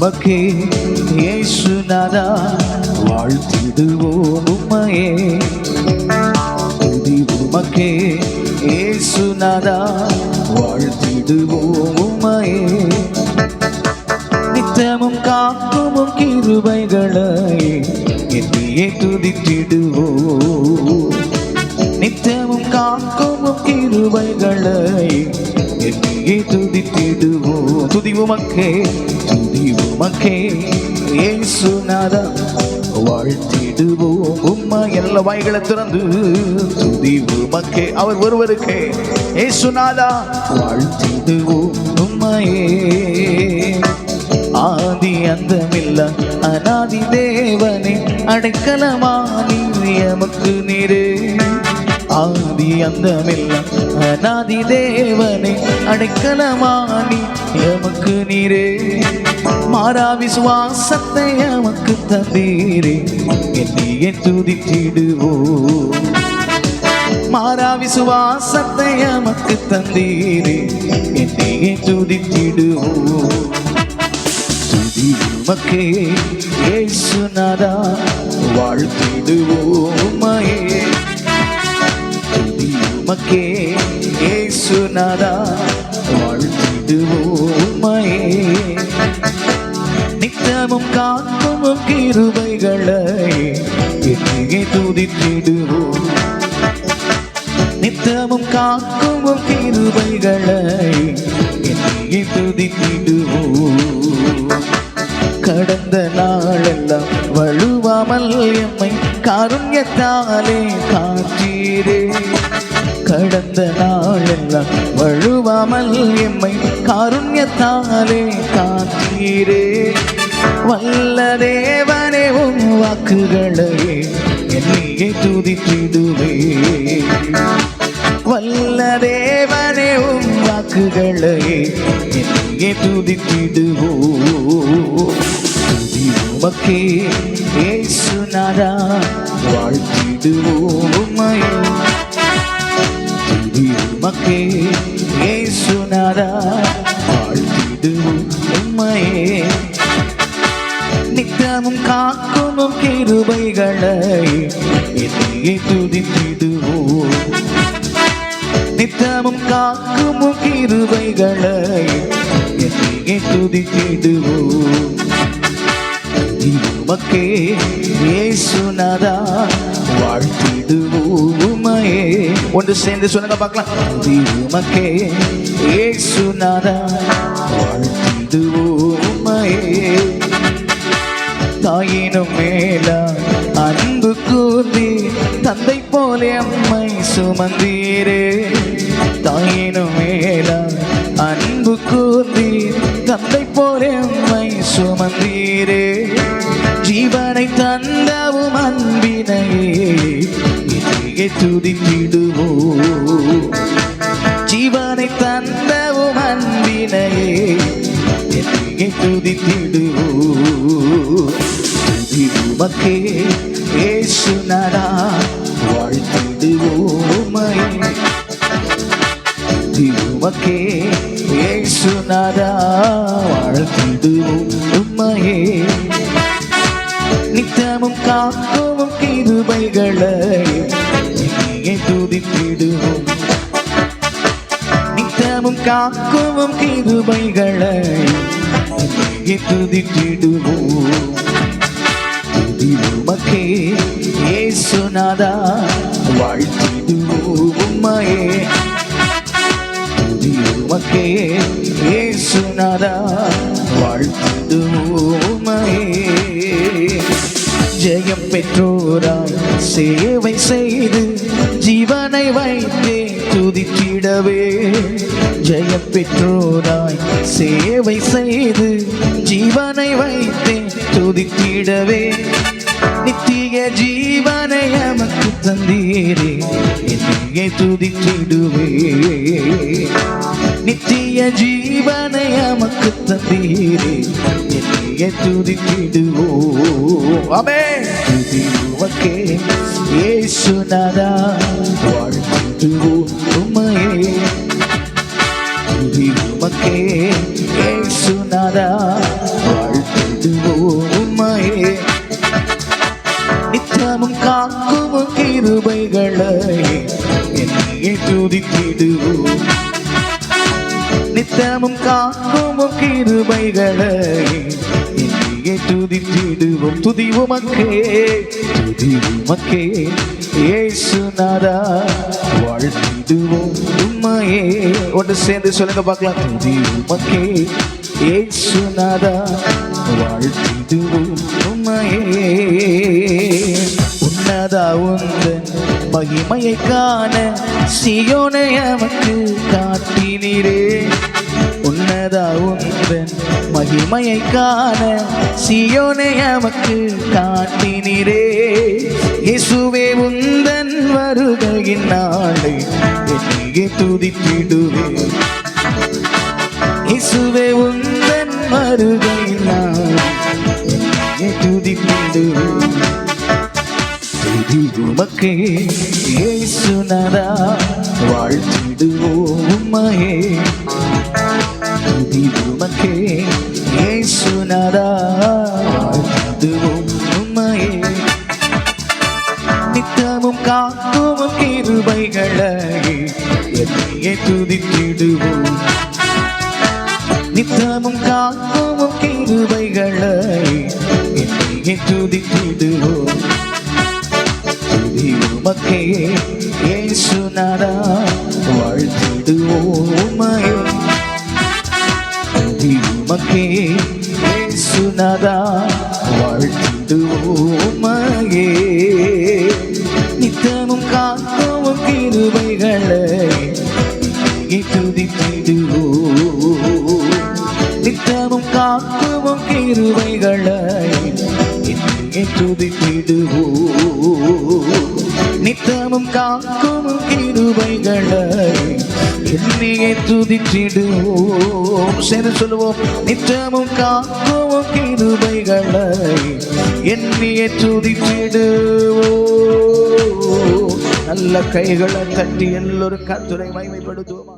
உமக்கே இயேசுநாதா வாழ்த்திடுவோம் உம்மையே. துதி உமக்கே இயேசுநாதா வாழ்த்திடுவோம் உம்மையே. நித்தமும் காக்குமும் கிருபைகளை என்னையே துதித்திடுவோம். நித்தமும் காக்குமும் கிருபைகளை என்னையே துதித்திடுவோம். துதி உமக்கே உமக்கே ஏசுநாதா வாழ்த்திடுவோம். உம்மா எல்லா வாய்களை திறந்து துதி உமக்கே. அவர் ஒருவருக்கே ஏசுநாதா வாழ்த்திடுவோம். உம்மையே ஆதி அந்தமில்ல அனாதி தேவனே. அடைக்கலமா நீ எமக்கு நீரே. ஆதி அந்தமில்ல அநாதி தேவனே அடைக்கலமானி எமக்கு நீரே. மாறா விசுவாசத்தை எமக்கு தந்தீரே. என்னையே துதித்திடுவோ? மாறா விசுவாசத்தை எமக்கு தந்தீரே. என்னையே துதித்திடுவோ? துதி ஏசுநாதா இயேசுநாதா வாழ்த்திடுவோம் உம்மையே உமக்கே இயேசுநாதா வாழ்த்திடுவோம் உம்மையே நித்தமும் காக்கும் கிருபைகளை என்னையே துதித்திடுவோம். நித்தமும் காக்கும் கிருபைகளை என்னையே துதித்திடுவோம். கடந்த நாளெல்லாம் வழுவாமல் எம்மை காருண்யத்தாலே காற்றீரே கடந்த நாளெல்லாம் வழுவாமல் எம்மை காருண்யத்தாலே காத்தீரே. வல்ல தேவனே உன் வாக்குகளை என்னையே துதித்திடுவே. வல்ல தேவனே உன் வாக்குகளை என்னையே துதித்திடுவோ. துதி உமக்கே ஏசுநாதா வாழ்த்திடுவோம் உம்மையே உமக்கே ஏசுநாதா வாழ்த்திடுவோம் உம்மையே. நித்தமும் காக்கும் கிருபைகளை என்னையே துதித்திடுவோம். நித்தமும் காக்கும் கிருபைகளை என்னையே துதித்திடுவோம். உமக்கே இயேசுநாதா. வாழ்த்திடுவோம் உமையே ஒன்று சேர்ந்து சொல்லுங்க பார்க்கலாம். திருமக்கே உமக்கே இயேசுநாதா உமையே தாயினும் மேல அன்பு கூர்ந்தி தந்தை போல அம்மை சுமந்தீரே. தாயினும் மேல அன்பு கூர்ந்தி தந்தை போல அம்மை சுமந்தீரே. ஜீவனை தந்தவும் அன்பினையே. துதித்திடு என்னையே துதி உமக்கே ஏசுநாதா வாழ்த்திடுவோமையே துதி உமக்கே ஏசுநாதா வாழ்த்திடுவோம் உம்மையே. நித்தமும் காக்கவும் கிருபைகளை துதித்திடுவோம். நித்தமும் காக்கவும் கிருபைகளை துதித்திடுவோம் துதி உமக்கே ஏசுநாதா வாழ்த்திடுவோம் உம்மையே. துதி உமக்கே ஏசுநாதா வாழ்த்திடுவோம் உம்மையே. ஜெயம் பெற்றோராய் சேவை செய்து ஜீவனை வைத்தே துதித்திடவே. ஜெய பெற்றோராய் சேவை செய்து ஜீவனை வைத்தே துதித்திடவே. நித்திய ஜீவனை எமக்கு தந்தீரே என்னையே துதித்திடுவே. நித்திய ஜீவனை எமக்கு தந்தீரே என்னையே துதித்திடுவோ அமே துதி உமக்கே இயேசுநாதா வாழ்த்திடுவோ உம்மையே உண்மையே சுனாதா வாழ்த்துவோம் உண்மையே நித்தமும் காக்கும் கிருபைகளை என்னையே துதித்திடுவோம். நித்தமும் காக்கும் கிருபைகளை துதித்திடுவோம். துதி உமக்கே துதி உமக்கே. ஏசுநாதா வாழ்த்திடுவோம் உண்மையே ஒன்று சேர்ந்து சொல்லுங்க பார்க்கலாம். துதி உமக்கே. ஏசுநாதா வாழ்த்திடுவோம் உண்மையே உன்னதா உந்தன் மகிமையை காண சியோனை அவனுக்கு காட்டினீரே. உன்னதா உந்தன் மகிமையை காண சியோனை எமக்கு காட்டினீரே. இயேசுவே உந்தன் வருகையின் நாளை என்னையே துதித்திடுவே. இயேசுவே உந்தன் வருகையின் நாளை என்னையே துதித்திடுவே. துதி உமக்கே இயேசுநாதா வாழ்த்திடுவோம் உம்மையே. துதி உமக்கே இயேசுநாதா. வாழ்த்திடுவோம் நித்தமும் காக்கும் கிருபைகளை என்னையே துதித்திடுவோம். நித்தமும் காக்கும் கிருபைகளை என்னையே துதித்திடுவோம். துதி வாழ்த்திடுவோம் இயேசுநாதா வாழ்த்துவோமையே நித்தனும் நித்தமும் காக்கும் கிருபைகளை துதித்திடுவோ நித்தனும் நித்தமும் காக்கும் கிருபைகளை துதித்திடுவோ நித்தனும் காக்கும் கிருபைகளை என்னையே துதிச்சிடுவோம் சரி சொல்லுவோம். நித்தமும் காக்கும் கிருபைகளை. எண்ணியை துதிச்சிடுவோம் நல்ல கைகளை தட்டி எல்லோரும் கத்துரை மகிமைப்படுத்துவோமா